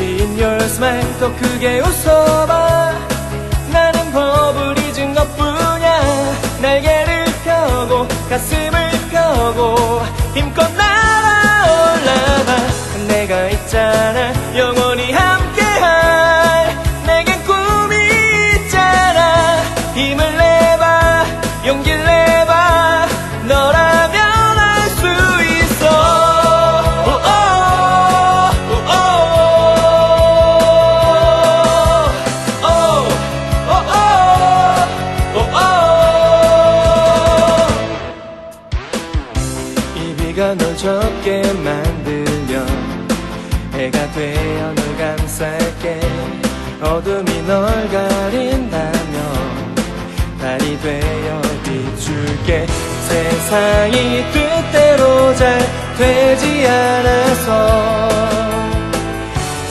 your smile 더 크게 웃어봐. 나는 것뿐이 이 비가 널 젖게 만들면 해가 되어 널 감쌀게. 어둠이 널 가린다면 달이 되어 비출게. 세상이 뜻대로 잘 되지 않아서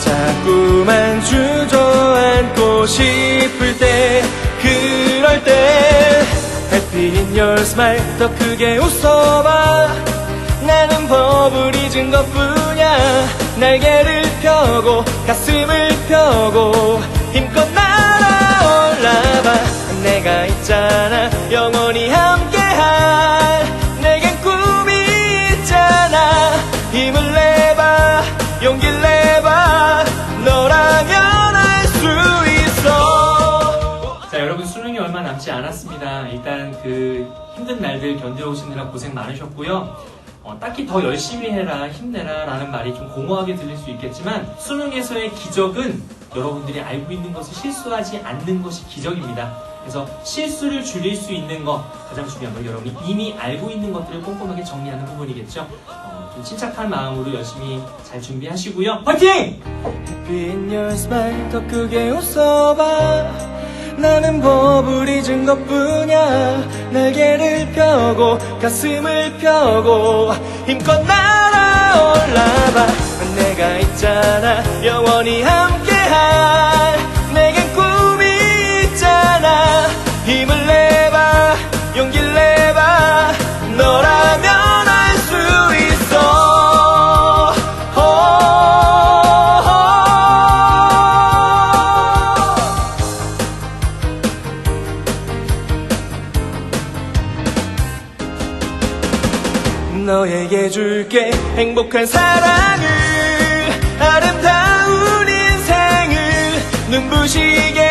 자꾸만 주저앉고 싶을 때 그럴 때 Happy in your smile 더 크게 웃어봐 나는 법을 잊은 것뿐이야. 날개를 펴고 가슴을 펴고 힘껏 날아올라봐. 내가 있잖아 영원히 함께할. 내겐 꿈이 있잖아. 힘을 내봐 용기를 내봐. 너라면 할 수 있어. 자, 여러분 수능이 얼마 남지 않았습니다. 일단 그 힘든 날들 견뎌오시느라 고생 많으셨고요. 어, 딱히 더 열심히 해라, 힘내라 라는 말이 좀 공허하게 들릴 수 있겠지만 수능에서의 기적은 여러분들이 알고 있는 것을 실수하지 않는 것이 기적입니다. 그래서 실수를 줄일 수 있는 것 가장 중요한 건 여러분이 이미 알고 있는 것들을 꼼꼼하게 정리하는 부분이겠죠. 어, 좀 침착한 마음으로 열심히 잘 준비하시고요. 화이팅! 나는 법을 잊은 것뿐이야. 날개를 펴고 가슴을 펴고 힘껏 날아올라봐. 내가 있잖아. 영원히 함 너에게 줄게. 행복한 사랑을 아름다운 인생을 눈부시게